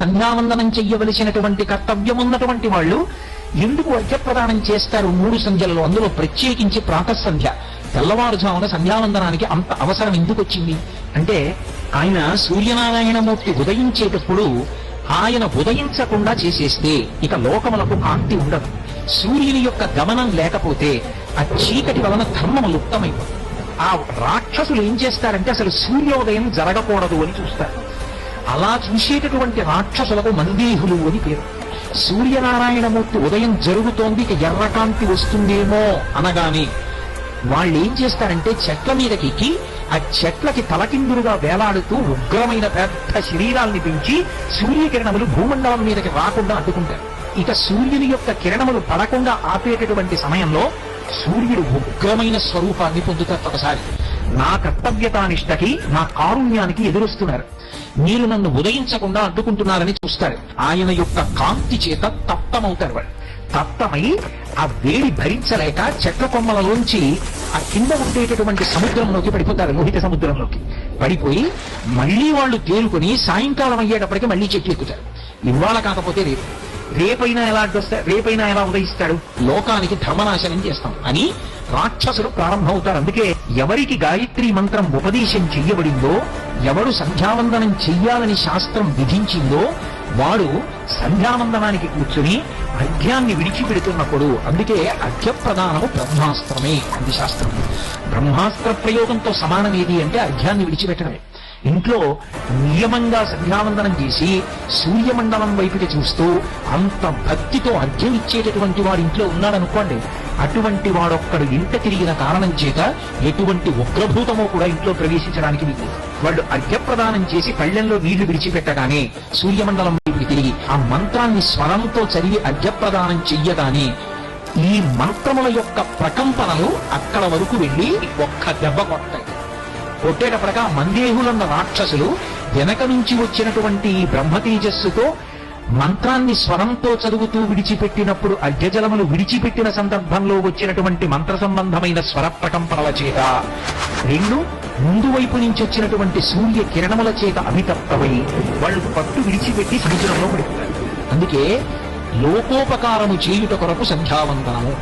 సంధ్యావందనం చెయ్యవలసినటువంటి కర్తవ్యం ఉన్నటువంటి వాళ్ళు ఎందుకు అర్ఘ్యప్రదానం చేస్తారు మూడు సంధ్యలలో? అందులో ప్రత్యేకించి ప్రాతసంధ్య తెల్లవారుజామున సంధ్యావందనానికి అంత అవసరం ఎందుకు వచ్చింది? అంటే ఆయన సూర్యనారాయణమూర్తి ఉదయించేటప్పుడు ఆయన ఉదయించకుండా చేసేస్తే ఇక లోకములకు కాంతి ఉండదు. సూర్యుని యొక్క గమనం లేకపోతే ఆ చీకటి వలన ధర్మము లుప్తమైపోతుంది. ఆ రాక్షసులు ఏం చేస్తారంటే అసలు సూర్యోదయం జరగకూడదు అని చూస్తారు. అలా చూసేటటువంటి రాక్షసులకు మందేహులు అని పేరు. సూర్యనారాయణమూర్తి ఉదయం జరుగుతోంది ఇక ఎర్రకాంతి వస్తుందేమో అనగానే వాళ్ళు ఏం చేస్తారంటే చెట్ల మీదకి ఎక్కి ఆ చెట్లకి తలకిందులుగా వేలాడుతూ ఉగ్రమైన పెద్ద శరీరాల్ని పెంచి సూర్యకిరణములు భూమండలం మీదకి రాకుండా అడ్డుకుంటారు. ఇక సూర్యుని యొక్క కిరణములు పడకుండా ఆపేటటువంటి సమయంలో సూర్యుడు ఉగ్రమైన స్వరూపాన్ని పొందుతారు ఒకసారి. నా కర్తవ్యతానిష్టకి నా కారుణ్యానికి ఎదురొస్తున్నారు. మీరు నన్ను ఉదయించకుండా అడ్డుకుంటున్నారని చూస్తారు. ఆయన యొక్క కాంతి చేత తప్తమవుతారు వాళ్ళు తప్తమై ఆ వేడి భరించలేక చెట్ల కొమ్మలలోంచి ఆ కింద ఉండేటటువంటి సముద్రంలోకి పడిపోతారు లోహిత సముద్రంలోకి. పడిపోయి మళ్ళీ వాళ్ళు తేలుకొని సాయంకాలం అయ్యేటప్పటికి మళ్ళీ చెట్లు ఎక్కుతారు ఇవాళ కాకపోతే రేపు. రేపైనా ఎలా అడ్డొస్తా రేపైనా ఎలా ఉదయిస్తాడు? లోకానికి ధర్మనాశనం చేస్తాం. అని రాక్షసులు ప్రారంభమవుతారు. అందుకే ఎవరికి గాయత్రి మంత్రం ఉపదేశం చెయ్యబడిందో ఎవరు సంధ్యావందనం చెయ్యాలని శాస్త్రం విధించిందో వాడు సంధ్యావందనానికి కూర్చుని అర్ఘ్యాన్ని విడిచిపెడుతున్నప్పుడు అందుకే అర్ఘ్య ప్రధానము బ్రహ్మాస్త్రమే అంది శాస్త్రం. బ్రహ్మాస్త్ర ప్రయోగంతో సమానం ఏది అంటే అర్ఘ్యాన్ని విడిచిపెట్టడమే. ఇంట్లో నియమంగా సంధ్యావందనం చేసి సూర్యమండలం వైపుకి చూస్తూ అంత భక్తితో అర్ఘ్యం ఇచ్చేటటువంటి వాడు ఇంట్లో ఉన్నాడనుకోండి అటువంటి వాడొక్కడు ఇంట తిరిగిన కారణం చేత ఎటువంటి ఉగ్రభూతమో కూడా ఇంట్లో ప్రవేశించడానికి వీలు వాళ్ళు అర్ఘ్యప్రదానం చేసి పళ్ళెంలో నీళ్ళు విడిచిపెట్టగానే సూర్యమండలం వైపుకి తిరిగి ఆ మంత్రాన్ని స్వరంతో చదివి అర్ఘ్యప్రదానం చెయ్యగానే ఈ మంత్రముల యొక్క ప్రకంపనలు అక్కడ వరకు వెళ్ళి ఒక్క దెబ్బ కొట్టాయి కొట్టేటప్పటిక మందేహులన్న రాక్షసులు వెనక నుంచి వచ్చినటువంటి బ్రహ్మ తేజస్సుతో మంత్రాన్ని స్వరంతో చదువుతూ విడిచిపెట్టినప్పుడు అర్ఘ్యజలములు విడిచిపెట్టిన సందర్భంలో వచ్చినటువంటి మంత్ర సంబంధమైన స్వర ప్రకంపనల చేత రెండు ముందు వైపు నుంచి వచ్చినటువంటి సూర్య కిరణముల చేత అభితప్తమై వాళ్ళు పట్టు విడిచిపెట్టి సముద్రంలో పడిపోతారు. అందుకే లోకోపకారము చేయుట కొరకు సంధ్యావందనము.